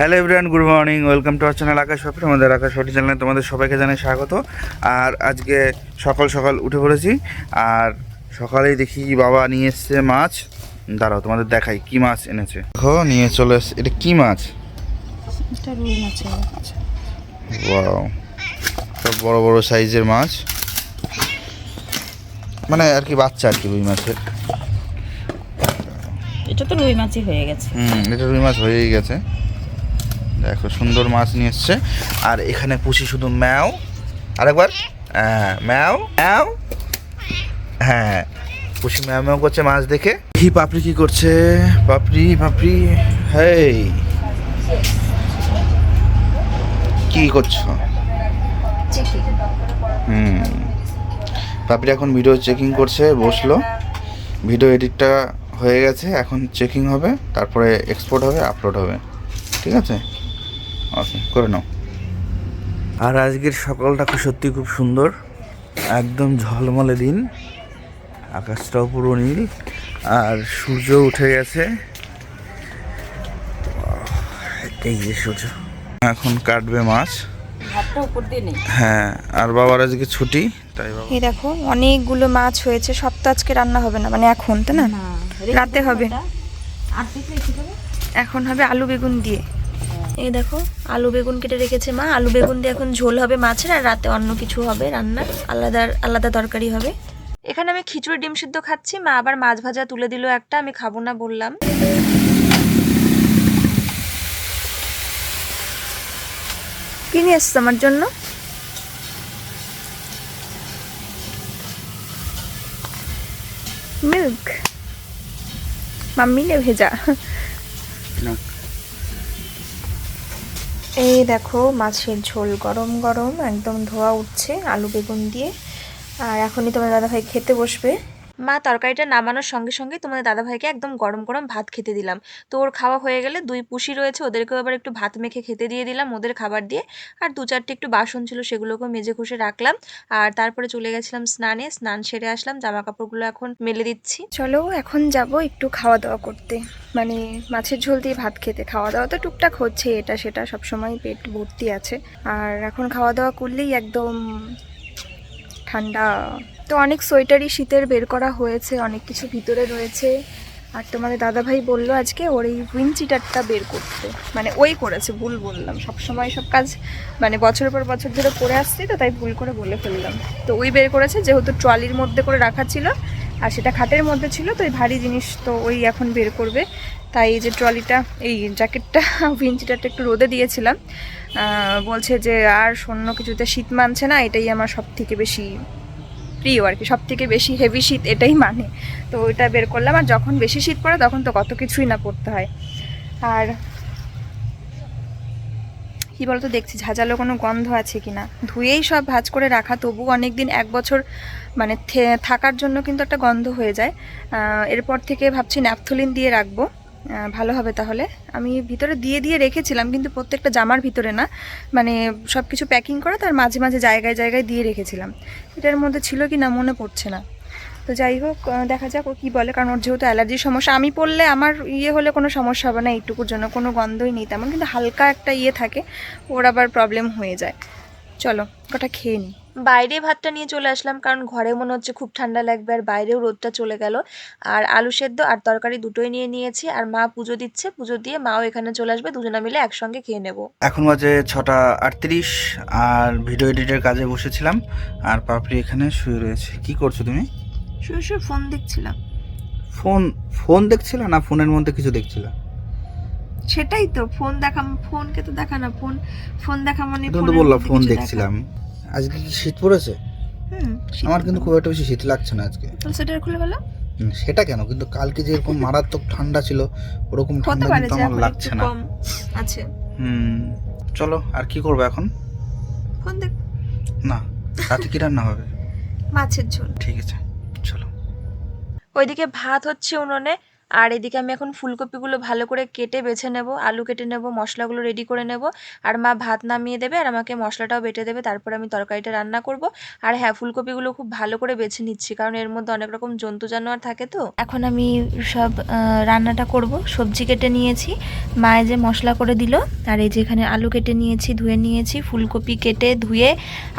Hello everyone good morning welcome to our channel Akash Papri আমাদের আকাশ পাপড়ি চ্যানেলে তোমাদের সবাইকে জানাই স্বাগত। আর আজকে সকাল সকাল উঠে পড়েছি আর সকালেই দেখি বাবা নিয়ে এসছে মাছ। দাঁড়াও তোমাদের দেখাই কি মাছ এনেছে। দেখো নিয়ে চলে এসছে এটা কি মাছ? ওয়াও সব বড় বড় সাইজের মাছ। মানে আর কি বাচ্চা আর কি রুই মাছের। এটা তো রুই মাছই হয়ে গেছে। হুম এটা রুই মাছ হয়েই গেছে। দেখো সুন্দর মাছ নিয়ে এসছে। আর এখানে পুষি শুধু ম্যাও। আরেকবার। হ্যাঁ ম্যাও ম্যাও। হ্যাঁ পুষি ম্যাও ম্যাও করছে মাছ দেখে। কি পাপড়ি কি করছে? পাপড়ি পাপড়ি। হেই। কি করছ? হুম। পাপড়ি এখন ভিডিও চেকিং করছে বসল। ভিডিও এডিটটা হয়ে গেছে এখন চেকিং হবে। তারপরে এক্সপোর্ট হবে আপলোড হবে। ঠিক আছে? ওকে করে নাও। আর আজকের সকালটা খুব সত্যি খুব সুন্দর। একদম ঝলমলে দিন। আকাশটাও পুরো নীল। আর সূর্য উঠে গেছে। এই যে সূর্য। এখন কাটবে মাছ। ভাতটা উপর দিয়ে নেই। হ্যাঁ আর বাবার আজকে ছুটি তাই এই দেখো অনেকগুলো মাছ হয়েছে। সব তো আজকে রান্না হবে না মানে এখন তাই না? রাতে হবে? এখন হবে আলু বেগুন দিয়ে। এই দেখো, আলু বেগুন কেটে রেখেছে মা। আলু বেগুন দিয়ে এখন ঝোল হবে মাছের, আর রাতে অন্য কিছু হবে রান্না আলাদা আলাদা তরকারি হবে। এখানে আমি খিচুড়ি ডিম সিদ্ধ খাচ্ছি। মা আবার মাছ ভাজা তুলে দিল একটা, আমি খাব না বললাম। কি নিয়ে আমার জন্য? মিল্ক। মাম্মিলে ভেজা। এই দেখো, মাছের ঝোল গরম গরম, একদম ধোয়া উঠছে, আলু বেগুন দিয়ে। আর এখনই তোমার দাদাভাই খেতে বসবে। মা তরকারিটা নামানোর সঙ্গে সঙ্গে তোমাদের দাদাভাইকে একদম গরম গরম ভাত খেতে দিলাম। তো ওর খাওয়া হয়ে গেলে দুই পুষি রয়েছে, ওদেরকেও আবার একটু ভাত মেখে খেতে দিয়ে দিলাম ওদের খাবার দিয়ে। আর দু চারটে একটু বাসন ছিল সেগুলোকেও মেজে ঘষে রাখলাম। আর তারপরে চলে গেছিলাম স্নানে, স্নান সেরে আসলাম জামা কাপড়গুলো এখন মেলে দিচ্ছি। চলো, এখন যাব একটু খাওয়া দাওয়া করতে। মানে মাছের ঝোল দিয়ে ভাত খেতে। খাওয়া দাওয়া তো টুকটাক হচ্ছে, এটা সেটা সবসময় পেট ভর্তি আছে। আর এখন খাওয়া দাওয়া করলেই একদম ঠান্ডা তো অনেক সোয়েটারই শীতের বের করা হয়েছে, অনেক কিছু ভিতরে রয়েছে। আর তোমাদের দাদাভাই বলল আজকে ওর এই উইনচিটারটা বের করতে। মানে ওই করেছে, ভুল বললাম। সব সময় সব কাজ মানে বছরের পর বছর ধরে করে আসছি তো, তাই ভুল করে বলে ফেললাম। তো ওই বের করেছে, যেহেতু ট্রলির মধ্যে করে রাখা ছিল, আর সেটা খাটের মধ্যে ছিল, তো ওই ভারী জিনিস তো ওই এখন বের করবে। তাই এই যে ট্রলিটা, এই জ্যাকেটটা উইনচিটারটা একটু রোদে দিয়েছিলাম। বলছে যে আর অন্য কিছুতে শীত মানছে না, এটাই আমার সব থেকে বেশি প্রিয় আর কি সব থেকে বেশি হেভি শীত এটাই মানে। তো ওইটা বের করলাম আর যখন বেশি শীত পড়ে তখন তো কত কিছুই না পড়তে হয়। আর কি বলতো, দেখছি ঝাঁঝালো কোনো গন্ধ আছে কি না ধুয়েই সব ভাজ করে রাখা, তবু অনেক দিন এক বছর মানে থাকার জন্য কিন্তু একটা গন্ধ হয়ে যায়। এরপর থেকে ভাবছি ন্যাপথলিন দিয়ে রাখব। ভালো হবে তাহলে। আমি ভিতরে দিয়ে দিয়ে রেখেছিলাম, কিন্তু প্রত্যেকটা জামার ভিতরে না মানে সব কিছু প্যাকিং করে তার মাঝে মাঝে জায়গায় জায়গায় দিয়ে রেখেছিলাম। এটার মধ্যে ছিল কি না মনে পড়ছে না। তো যাই হোক দেখা যাক ও কী বলে, কারণ ওর যেহেতু অ্যালার্জির সমস্যা, আমি পড়লে আমার ইয়ে হলে কোনো সমস্যা হবে না, এইটুকুর জন্য, কোনো গন্ধই নেই তেমন, কিন্তু হালকা একটা ইয়ে থাকে, ওর আবার প্রবলেম হয়ে যায়। চলো ওটা খেয়ে নিই বাইরে ভাতটা নিয়ে চলে আসলাম কারণ ঘরে মনে হচ্ছে খুব ঠান্ডা লাগবে আর বাইরেও রোদটা চলে গেল। আর আলু সেদ্ধ আর তরকারি দুটোই নিয়ে নিয়েছি আর মা পুজো দিচ্ছে পুজো দিয়ে মাও এখানে চলে আসবে দুজনে মিলে একসঙ্গে খেয়ে নেব। এখন বাজে ছটা আটত্রিশ আর ভিডিও এডিটের কাজে বসেছিলাম আর পাপড়ি এখানে শুয়ে রয়েছে। কি করছ তুমি? শুয়ে শুয়ে ফোন দেখছিলাম। ফোন ফোন দেখছিলে না ফোনের মধ্যে কিছু দেখছিলে? সেটাই তো ফোন দেখা ফোনকে তো দেখা না ফোন ফোন দেখা মানে বললাম ফোন দেখছিলাম। আজকে কি শীত পড়েছে? হুম আমার কিন্তু খুব একটা বেশি শীত লাগছে না আজকে। খুলে হুম, সেটা কেন? কিন্তু কালকে যে এরকম মারাত্মক ঠান্ডা ছিল ওরকম হতে ঠান্ডা পারে কিন্তু যে আমার এখন লাগছে একটু না। কম আছে। হুম চলো আর কি করব এখন? ফোন দেখ না রাতে কি রান্না হবে? মাছের ঝোল। ঠিক আছে চলো। ওইদিকে ভাত হচ্ছে উনুনে আর এদিকে আমি এখন ফুলকপিগুলো ভালো করে কেটে বেছে নেব, আলু কেটে নেব, মশলাগুলো রেডি করে নেব। আর মা ভাত নামিয়ে দেবে আর আমাকে মশলাটাও বেটে দেবে, তারপর আমি তরকারিটা রান্না করব। আর হ্যাঁ ফুলকপিগুলো খুব ভালো করে বেছে নিচ্ছি, কারণ এর মধ্যে অনেক রকম জন্তু জানোয়ার থাকে তো। এখন আমি সব রান্নাটা করব, সবজি কেটে নিয়েছি। মায়ে যে মশলা করে দিল, আর এই যে এখানে আলু কেটে নিয়েছি, ধুয়ে নিয়েছি, ফুলকপি কেটে ধুয়ে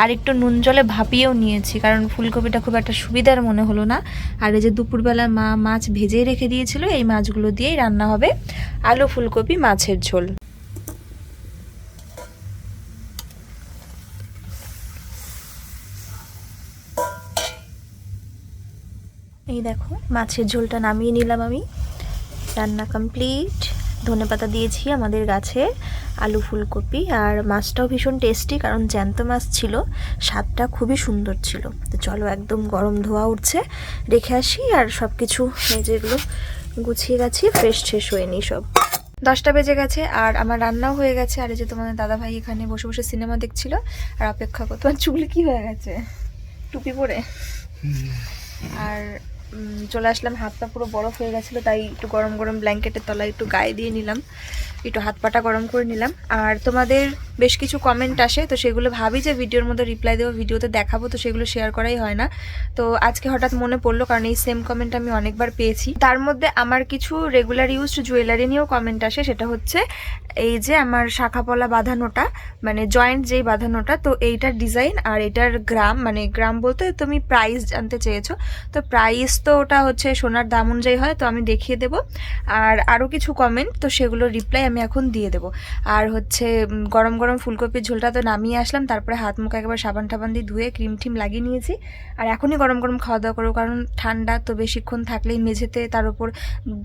আর একটু নুন জলে ভাপিয়েও নিয়েছি, কারণ ফুলকপিটা খুব একটা সুবিধার মনে হলো না। আর এই যে দুপুরবেলা মা মাছ ভেজেই রেখে দিয়েছিল এই মাছগুলো দিয়েই রান্না হবে আলু ফুলকপি, মাছের ঝোল। এই দেখো, মাছের ঝোলটা নামিয়ে নিলাম আমি। রান্না কমপ্লিট। ধনেপাতা দিয়েছি আমাদের গাছে আলু ফুলকপি, আর মাছটাও ভীষণ টেস্টি, কারণ জ্যান্ত মাছ ছিল, স্বাদটা খুবই সুন্দর ছিল। তো চলো একদম গরম ধোয়া উঠছে, রেখে আসি, আর সব কিছু এই যেগুলো গুছিয়ে গেছি ফ্রেশ শেষ হয়ে নিই সব। দশটা বেজে গেছে আর আমার রান্নাও হয়ে গেছে। আর এই যে তোমাদের দাদা ভাই এখানে বসে বসে সিনেমা দেখছিল আর অপেক্ষা করতো তোমার চুল কি হয়ে গেছে? টুপি পরে? আর চলে আসলাম। হাতটা পুরো বরফ হয়ে গেছিল, তাই একটু গরম গরম ব্ল্যাঙ্কেটের তলায় একটু গায়ে দিয়ে নিলাম। একটু হাত পাটা গরম করে নিলাম। আর তোমাদের বেশ কিছু কমেন্ট আসে, তো সেগুলো ভাবি যে ভিডিওর মধ্যে রিপ্লাই দেবো, ভিডিওতে দেখাবো, তো সেগুলো শেয়ার করাই হয় না। তো আজকে হঠাৎ মনে পড়ল, কারণ এই সেম কমেন্ট আমি অনেকবার পেয়েছি। তার মধ্যে আমার কিছু রেগুলার ইউজড জুয়েলারি নিয়েও কমেন্ট আসে, সেটা হচ্ছে এই যে আমার শাখাপলা বাঁধানোটা মানে জয়েন্ট যেই বাঁধানোটা, তো এইটার ডিজাইন আর এটার গ্রাম মানে গ্রাম বলতে তুমি প্রাইস জানতে চেয়েছো। তো প্রাইস তো ওটা হচ্ছে সোনার দাম অনুযায়ী হয়, তো আমি দেখিয়ে দেবো। আর আরও কিছু কমেন্ট তো সেগুলো রিপ্লাই আমি এখন দিয়ে দেবো। আর হচ্ছে গরম গরম ফুলকপির ঝোলটা তো নামিয়ে আসলাম, তারপরে হাত মুখ একবার সাবান টাবান দিয়ে ধুয়ে ক্রিম টিম লাগিয়ে নিয়েছি। আর এখনই গরম গরম খাওয়া দাওয়া করব, কারণ ঠান্ডা তো বেশিক্ষণ থাকলেই মেঝেতে তার উপর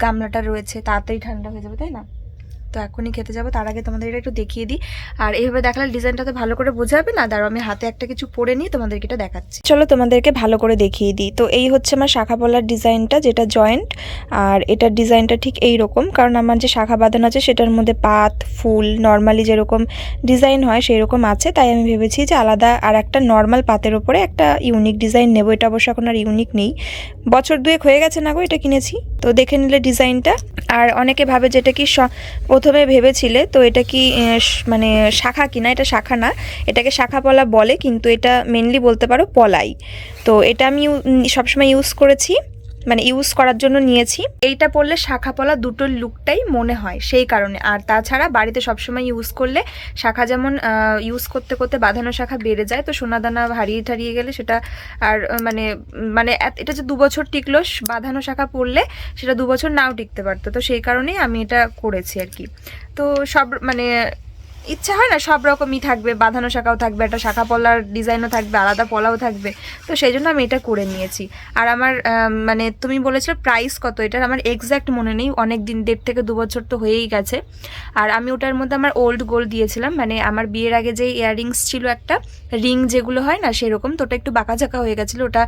গামলাটা রয়েছে তাড়াতাড়ি ঠান্ডা হয়ে যাবে, তাই না? তো এখনই খেতে যাব। তার আগে তোমাদের এটা একটু দেখিয়ে দিই। আর এইভাবে দেখালে ডিজাইনটা তো ভালো করে বোঝাবে না। দাঁড়াও, আমি হাতে একটা কিছু পরে নিয়ে তোমাদেরকে এটা দেখাচ্ছি। চলো তোমাদেরকে ভালো করে দেখিয়ে দিই। তো এই হচ্ছে আমার শাখা পলার ডিজাইনটা, যেটা জয়েন্ট। আর এটার ডিজাইনটা ঠিক এই রকম কারণ আমার যে শাখা বাঁধানো আছে, সেটার মধ্যে পাত, ফুল নর্মালি যেরকম ডিজাইন হয় সেই রকম আছে। তাই আমি ভেবেছি যে আলাদা আর একটা নর্মাল পাতের ওপরে একটা ইউনিক ডিজাইন নেব। এটা অবশ্য এখন আর ইউনিক নেই। বছর দুয়েক হয়ে গেছে না গো এটা কিনেছি। তো দেখে নিলে ডিজাইনটা। আর অনেকে ভাবে যেটা কি প্রথমে ভেবেছিলে, তো এটা কি মানে শাখা কিনা? এটা শাখা না। এটাকে শাখা পলা বলে, কিন্তু এটা মেনলি বলতে পারো পলাই। তো এটা আমি সবসময় ইউজ করেছি। মানে ইউজ করার জন্য নিয়েছি। এইটা পরলে শাখা পলা দুটোর লুকটাই মনে হয় সেই কারণে। আর তাছাড়া বাড়িতে সবসময় ইউজ করলে শাখা যেমন ইউজ করতে করতে বাঁধানো শাখা বেড়ে যায়, তো সোনাদানা হারিয়ে ঠারিয়ে গেলে সেটা আর মানে মানে এটা যে দু বছর টিকলো বাঁধানো শাখা পরলে সেটা দু বছর নাও টিকতে পারতো। তো সেই কারণেই আমি এটা করেছি আর কি। তো সব মানে ইচ্ছা হয় না, সব রকমই থাকবে, বাঁধানো শাখাও থাকবে, একটা শাখা পলার ডিজাইনও থাকবে, আলাদা পলাও থাকবে। তো সেই জন্য আমি এটা করে নিয়েছি। আর আমার মানে তুমি বলেছিলে প্রাইস কত, এটার আমার এক্স্যাক্ট মনে নেই, অনেক দিন, দেড় থেকে দু বছর তো হয়েই গেছে। আর আমি ওটার মধ্যে আমার ওল্ড গোল্ড দিয়েছিলাম মানে আমার বিয়ের আগে যে ইয়াররিংস ছিল একটা রিং যেগুলো হয় না সেরকম, তো ওটা একটু বাঁকাঝাকা হয়ে গেছিল, ওটা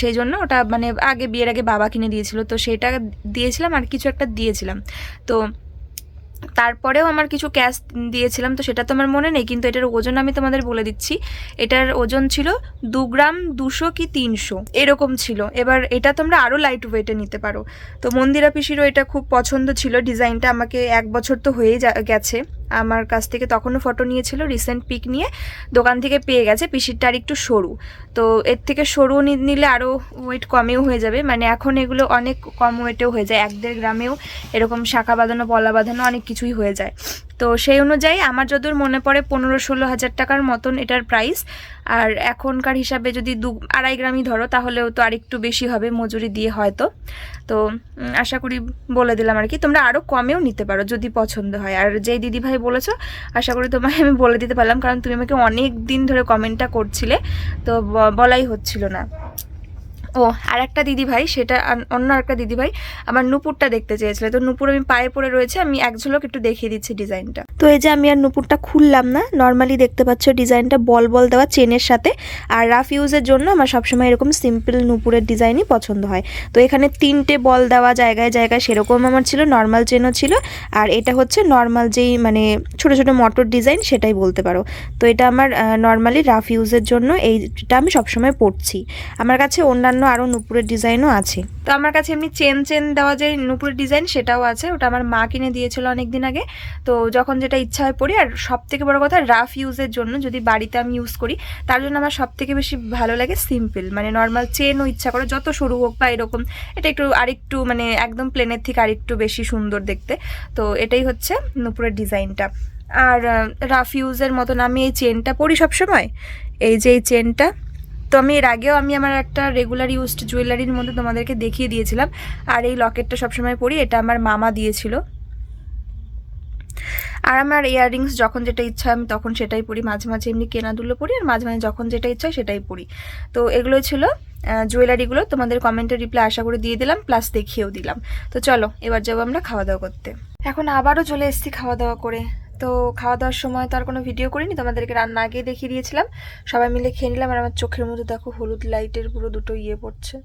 সেই জন্য ওটা মানে আগে বিয়ের আগে বাবা কিনে দিয়েছিল, তো সেটা দিয়েছিলাম আর কিছু একটা দিয়েছিলাম। তো তারপরেও আমার কিছু ক্যাশ দিয়েছিলাম, তো সেটা তো আমার মনে নেই, কিন্তু এটার ওজন আমি তোমাদের বলে দিচ্ছি। এটার ওজন ছিল দু গ্রাম দুশো কি তিনশো, এরকম ছিল। এবার এটা তোমরা আরও লাইট ওয়েটে নিতে পারো। তো মন্দিরা পিসিরও এটা খুব পছন্দ ছিল, ডিজাইনটা আমাকে এক বছর তো হয়েই যা- গেছে। আমার কাছ থেকে তখনও ফটো নিয়েছিল রিসেন্ট পিক নিয়ে। দোকান থেকে পেয়ে গেছে, পিসিরটা আর একটু সরু। তো এর থেকে সরু নিলে আরও ওয়েট কমেও হয়ে যাবে। মানে এখন এগুলো অনেক কম ওয়েটেও হয়ে যায়। এক দেড় গ্রামেও এরকম শাখা বাঁধানো পলা বাঁধানো অনেক কিছুই হয়ে যায়। তো সেই অনুযায়ী আমার যতদূর মনে পড়ে পনেরো ষোলো হাজার টাকার মতন এটার প্রাইস আর এখনকার হিসাবে যদি দু, আড়াই গ্রামই ধরো, তাহলেও তো আরেকটু বেশি হবে মজুরি দিয়ে হয়তো। তো আশা করি বলে দিলাম আর কি। তোমরা আরও কমেও নিতে পারো যদি পছন্দ হয়। আর যেই দিদিভাই বলেছ, আশা করি তোমায় আমি বলে দিতে পারলাম। কারণ তুমি আমাকে অনেক দিন ধরে কমেন্টটা করছিলে, তো বলাই হচ্ছিল না। ও আর একটা দিদিভাই, সেটা অন্য একটা দিদিভাই আমার নুপুরটা দেখতে চেয়েছিল। তো নুপুর আমি পায়ে পড়ে রয়েছে, আমি এক ঝলক একটু দেখিয়ে দিচ্ছি ডিজাইনটা। তো এই যে আমি আর নুপুরটা খুললাম না নর্মালি দেখতে পাচ্ছ ডিজাইনটা বল বল দেওয়া চেনের সাথে। আর রাফ ইউজের জন্য আমার সবসময় এরকম সিম্পল নুপুরের ডিজাইনই পছন্দ হয়। তো এখানে তিনটে বল দেওয়া জায়গায় জায়গায় সেরকম আমার ছিল নর্মাল চেনও ছিল। আর এটা হচ্ছে নর্মাল যেই মানে ছোট ছোট মটর ডিজাইন, সেটাই বলতে পারো। তো এটা আমার নর্মালি রাফ ইউজের জন্য এইটা আমি সবসময় পরছি। আমার কাছে অন্যান্য জন্য আরও নুপুরের ডিজাইনও আছে। তো আমার কাছে এমনি চেন চেন দেওয়া যে নুপুরের ডিজাইন সেটাও আছে, ওটা আমার মা কিনে দিয়েছিল অনেক দিন আগে। তো যখন যেটা ইচ্ছা হয় পড়ি আর সব থেকে বড় কথা রাফ ইউজের জন্য যদি বাড়িতে আমি ইউজ করি, তার জন্য আমার সব থেকে বেশি ভালো লাগে সিম্পল মানে নর্মাল চেনও ইচ্ছা করে, যত সরু হোক বা এরকম, এটা একটু আরেকটু মানে একদম প্লেনের থেকে আরেকটু বেশি সুন্দর দেখতে। তো এটাই হচ্ছে নুপুরের ডিজাইনটা। আর রাফ ইউজের মতন আমি এই চেনটা পরি সবসময়। এই যে এই চেনটা তো আমি এর আগেও আমি আমার একটা রেগুলার ইউজড জুয়েলারির মধ্যে তোমাদেরকে দেখিয়ে দিয়েছিলাম। আর এই লকেটটা সবসময় পরি, এটা আমার মামা দিয়েছিল। আর আমার ইয়াররিংস যখন যেটা ইচ্ছা আমি তখন সেটাই পরি। মাঝে মাঝে এমনি কেনা দুলো পরি আর মাঝে মাঝে যখন যেটা ইচ্ছা সেটাই পরি। তো এগুলো ছিল জুয়েলারিগুলো তোমাদের কমেন্টের রিপ্লাই আশা করে দিয়ে দিলাম প্লাস দেখিয়েও দিলাম। তো চলো, এবার যাব আমরা খাওয়া দাওয়া করতে। এখন আবারও চলে এসেছি খাওয়া দাওয়া করে। তো খাওয়া দাওয়ার সময় তো আর কোনো ভিডিও করিনি তোমাদেরকে রান্না আগেই দেখিয়ে দিয়েছিলাম। সবাই মিলে খেয়ে নিলাম আর আমার চোখের মধ্যে দেখো হলুদ লাইটের পুরো দুটো ইয়ে পড়ছে।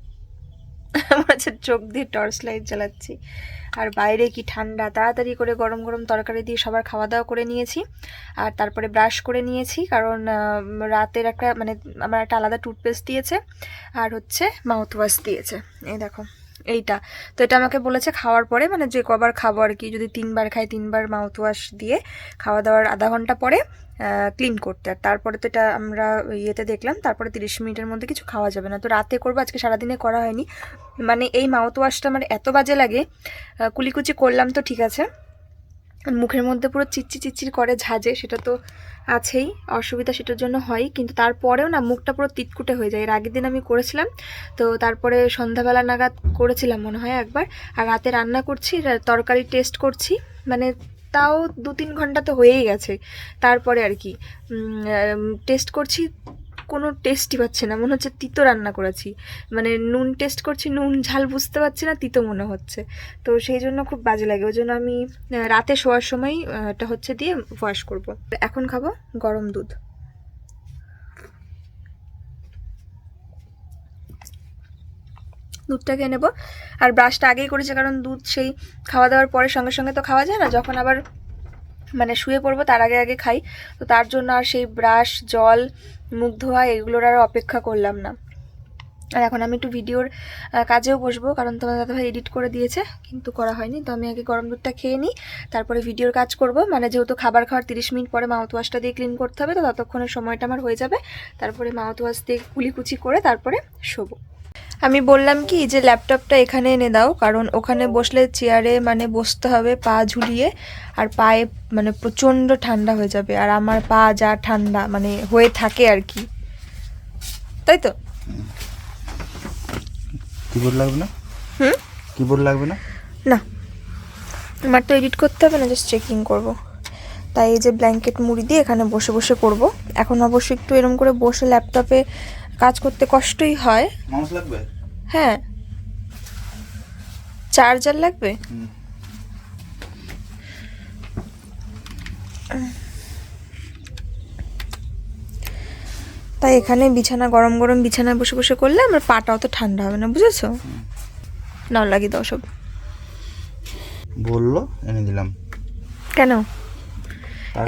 আমার চোখ দিয়ে টর্চ লাইট জ্বালাচ্ছি। আর বাইরে কি ঠান্ডা, তাড়াতাড়ি করে গরম গরম তরকারি দিয়ে সবার খাওয়া দাওয়া করে নিয়েছি। আর তারপরে ব্রাশ করে নিয়েছি, কারণ রাতের একটা মানে আমার একটা আলাদা টুথপেস্ট দিয়েছে। আর হচ্ছে মাউথ ওয়াশ দিয়েছে। এই দেখো। এইটা। তো এটা আমাকে বলেছে খাওয়ার পরে মানে যে কবার খাব আর কি, যদি তিনবার খাই, তিনবার মাউথ ওয়াশ দিয়ে খাওয়া দাওয়ার আধা ঘণ্টা পরে ক্লিন করতে। আর তারপরে তো এটা আমরা ইয়েতে দেখলাম, তারপরে তিরিশ মিনিটের মধ্যে কিছু খাওয়া যাবে না। তো রাতে করব, আজকে সারাদিনে করা হয়নি। মানে এই মাউথ ওয়াশটা আমার এত বাজে লাগে কুলিকুচি করলাম তো ঠিক আছে। মুখের মধ্যে পুরো চিচ্চি চিচ্চির করে ঝাঁজে সেটা তো আছেই, অসুবিধা সেটার জন্য হয়, কিন্তু তারপরেও না মুখটা পুরো তিতকুটে হয়ে যায়। এর আগের দিন আমি করেছিলাম, তো তারপরে সন্ধ্যাবেলা নাগাদ করেছিলাম মনে হয় একবার, আর রাতে রান্না করছি তরকারি টেস্ট করছি মানে তাও দু তিন ঘণ্টা তো হয়েই গেছে। তারপরে আর কি টেস্ট করছি কোনো টেস্টই পাচ্ছে না। মনে হচ্ছে তিতো রান্না করেছি। মানে নুন টেস্ট করছি, নুন ঝাল বুঝতে পারছি না, তিতো মনে হচ্ছে। তো সেই জন্য খুব বাজে লাগে। ওই জন্য আমি রাতে শোয়ার সময় এটা হচ্ছে দিয়ে ওয়াশ করব। এখন খাব গরম দুধ। দুধটা খেয়ে নেব। আর ব্রাশটা আগেই করেছে, কারণ দুধ সেই খাওয়া দাওয়ার পরে সঙ্গে সঙ্গে তো খাওয়া যায় না। যখন আবার মানে শুয়ে পড়ব, তার আগে আগে খাই। তো তার জন্য আর সেই ব্রাশ জল মুখ ধোয়া এগুলোর আর অপেক্ষা করলাম না। আর এখন আমি একটু ভিডিওর কাজেও বসবো, কারণ তোমার দাদাভাই এডিট করে দিয়েছে, কিন্তু করা হয়নি। তো আমি আগে গরম দুধটা খেয়ে নিই, তারপরে ভিডিওর কাজ করব। মানে যেহেতু খাবার খাওয়ার তিরিশ মিনিট পরে মাউথ ওয়াশটা দিয়ে ক্লিন করতে হবে, তো ততক্ষণের সময়টা আমার হয়ে যাবে। তারপরে মাউথ ওয়াশ দিয়ে কুলিকুচি করে তারপরে শোবো। আমি বললাম কি যে ল্যাপটপটা এখানে এনে দাও কারণ ওখানে বসলে চেয়ারে মানে বসতে হবে পা ঝুলিয়ে আর পায়ে মানে প্রচণ্ড ঠান্ডা হয়ে যাবে আর আমার পা যা ঠান্ডা মানে হয়ে থাকে আর কি। তাই তো? কিবোর্ড লাগবে না? হুম? কিবোর্ড লাগবে না? না। আমার তো এডিট করতে হবে না জাস্ট চেকিং করব। তাই এই যে ব্ল্যাঙ্কেট মুড়ি দিয়ে এখানে বসে বসে করব। এখন অবশ্য একটু এরকম করে বসে ল্যাপটপে কাজ করতে কষ্টই হয়। মাউস লাগবে? হ্যাঁ। চার্জার লাগবে? তাই এখানে বিছানা গরম গরম বিছানায় বসে বসে করলে আমার পাটা অত ঠান্ডা হবে না বুঝেছ? নাও লাগিয়ে দাও সব। বলল এনে দিলাম। কেন?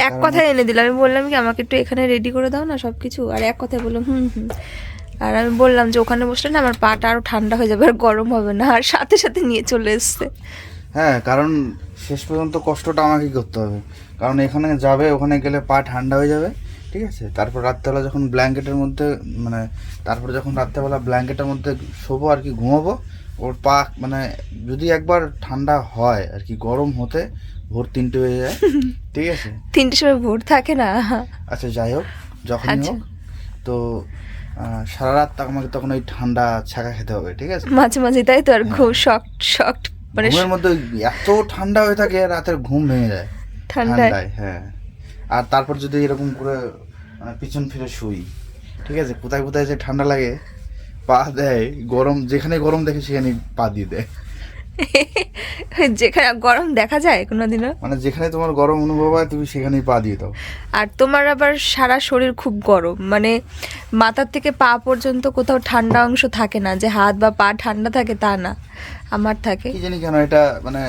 এক কথায় এনে দিলাম আমি বললাম কি আমাকে একটু এখানে রেডি করে দাও না সব কিছু আর এক কথায় বললাম হুম হুম। আর আমি বললাম যে ওখানে বসলে না আমার পাটা আরও ঠান্ডা হয়ে যাবে আর গরম হবে না আর সাথে সাথে নিয়ে চলে এসছে। হ্যাঁ কারণ শেষ পর্যন্ত কষ্টটা আমাকেই করতে হবে। কারণ এখানে যাবে ওখানে গেলে পা ঠান্ডা হয়ে যাবে ঠিক আছে? তারপর রাত্রেবেলা যখন ব্ল্যাঙ্কেটের মধ্যে মানে তারপর যখন রাত্রেবেলা ব্ল্যাঙ্কেটের মধ্যে শোবো আর কি ঘুমাবো ওর পা মানে যদি একবার ঠান্ডা হয় আর কি গরম হতে ভোর তিনটে হয়ে যায় ঠিক আছে? তিনটে সময় ভোর থাকে না। আচ্ছা যাই হোক যখনই আচ্ছা। হোক। তো সারা রাত আমাকে তখন ওই ঠান্ডা ছাকা খেতে হবে ঠিক আছে? মাঝে মাঝে তাই তো আর খুব শক্ট শক্ট মানে ঘুমের মধ্যে এত ঠান্ডা হয়ে থাকে রাতের ঘুম ভেঙে যায়। ঠান্ডায়। ঠান্ডায় হ্যাঁ। আর তারপর যদি এরকম করে মানে পিছন ফিরে শুই ঠিক আছে? কোথায় কোথায় যে ঠান্ডা লাগে পা দেয় গরম যেখানে গরম দেখে সেখানে পা দিয়ে দেয়। যেখানে গরম দেখা যায় কোনোদিনও? মানে যেখানে তোমার গরম অনুভব হয় তুমি সেখানেই পা দিয়ে দাও। আর তোমার আবার সারা শরীর খুব গরম মানে মাথার থেকে পা পর্যন্ত কোথাও ঠান্ডা অংশ থাকে না যে হাত বা পা ঠান্ডা থাকে তা না আমার থাকে। কি জানি কেন এটা মানে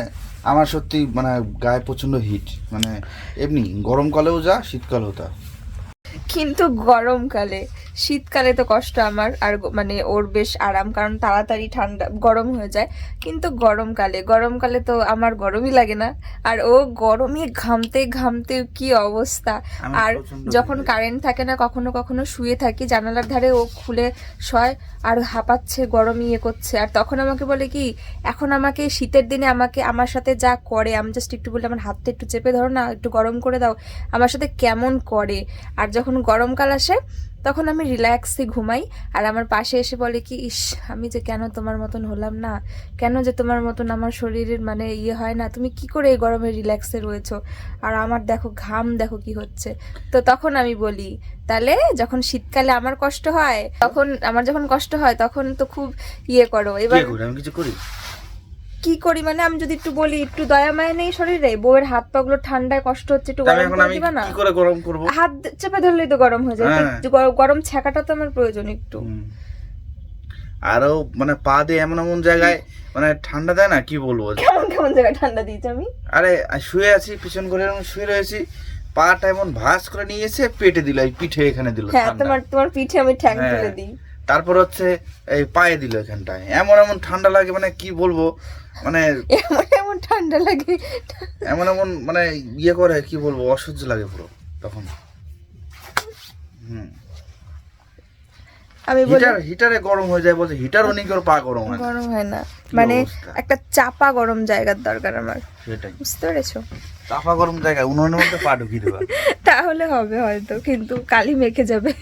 আমার সত্যি মানে গায়ে প্রচণ্ড হিট মানে এমনি গরমকালেও যা শীতকালেও তা। কিন্তু গরমকালে শীতকালে তো কষ্ট আমার আর মানে ওর বেশ আরাম কারণ তাড়াতাড়ি ঠান্ডা গরম হয়ে যায়। কিন্তু গরমকালে গরমকালে তো আমার গরমই লাগে না। আর ও গরমে ঘামতে ঘামতে কি অবস্থা? আর যখন কারেন্ট থাকে না কখনো কখনো শুয়ে থাকি জানালার ধারে ও খুলে শয় আর হাঁপাচ্ছে গরম ইয়ে করছে। আর তখন আমাকে বলে কি এখন আমাকে শীতের দিনে আমাকে আমার সাথে যা করে আমি জাস্ট একটু বলে আমার হাতটা একটু চেপে ধরো না একটু গরম করে দাও আমার সাথে কেমন করে? আর যখন গরমকাল আসে তখন আমি রিল্যাক্সে ঘুমাই, আর আমার পাশে এসে বলে কি, ইস, আমি যে কেন তোমার মতন হলাম না? কেন যে তোমার মতন আমার শরীরের মানে ইয়ে হয় না? তুমি কি করে এই গরমে রিল্যাক্সে রয়েছো? আর আমার দেখো ঘাম, দেখো কি হচ্ছে? তো তখন আমি বলি, তাহলে যখন শীতকালে আমার কষ্ট হয়, তখন, আমার যখন কষ্ট হয়, তখন তো খুব ইয়ে করো, এবার আমি কিছু করি? কি করি? মানে আমি যদি একটু বলি একটু দয়া মায়া নেই শরীরে? বউয়ের হাত পাগুলো ঠান্ডায় কষ্ট হচ্ছে একটু গরম করে দিবা না? করে গরম করব? হাত চেপে ধরলেই তো গরম হয়ে যায়। হ্যাঁ। গরম ছ্যাঁকাটা তো আমার প্রয়োজন একটু। আরও মানে পা দিয়ে এমন এমন জায়গায় মানে ঠান্ডা দেয় না? কি বলব? কেমন কেমন জায়গায় ঠান্ডা দিয়েছি আমি? আরে শুয়ে আছি পিছন করে এরকম শুয়ে রয়েছি। পাটা এমন ভাঁজ করে নিয়েছে পেটে দিল এই পিঠে এখানে দিল হ্যাঁ তোমার তোমার পিঠে আমি ঠ্যাং হ্যাঁ। তুলে দিই। তারপর হচ্ছে এই পায়ে দিল এখানটায়। এমন এমন ঠান্ডা লাগে মানে কি বলব মানে এমন এমন ঠান্ডা লাগে। এমন এমন মানে ইয়ে করে কি বলব অসহ্য লাগে পুরো তখন। হুম। আমি হিটার হিটারে গরম হয়ে যায় বলছে হিটার অনেক পা গরম হয়। গরম হয় না। মানে একটা চাপা গরম জায়গার দরকার আমার। সেটাই। বুঝতে পেরেছ? চাপা গরম জায়গায় উনুনের মধ্যে পা ঢুকিয়ে দেবা। তাহলে হবে হয়তো কিন্তু কালি মেখে যাবে।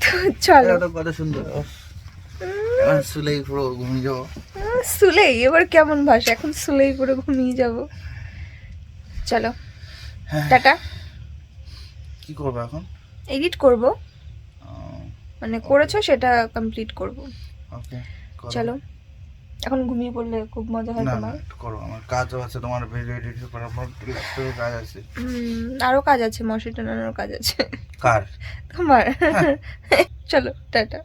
তো চলো। কত সুন্দর। শুলেই পুরো ঘুমিয়ে যাব। আহ, এবার কেমন ভাষা এখন সুলেই পুরো ঘুমিয়ে যাব। চলো। হ্যাঁ। টাটা। কি করব এখন? এডিট করব। মানে করেছ সেটা কমপ্লিট করব। ওকে চলো। এখন ঘুমিয়ে পড়লে খুব মজা হয় তোমার? একটু করো আমার কাজও আছে তোমার ভিডিও এডিট করার আমার ল্যাপটপে কাজ আছে। হুম, আরও কাজ আছে মশারি টানানোর কাজ আছে। কার? তোমার? চলো টাটা।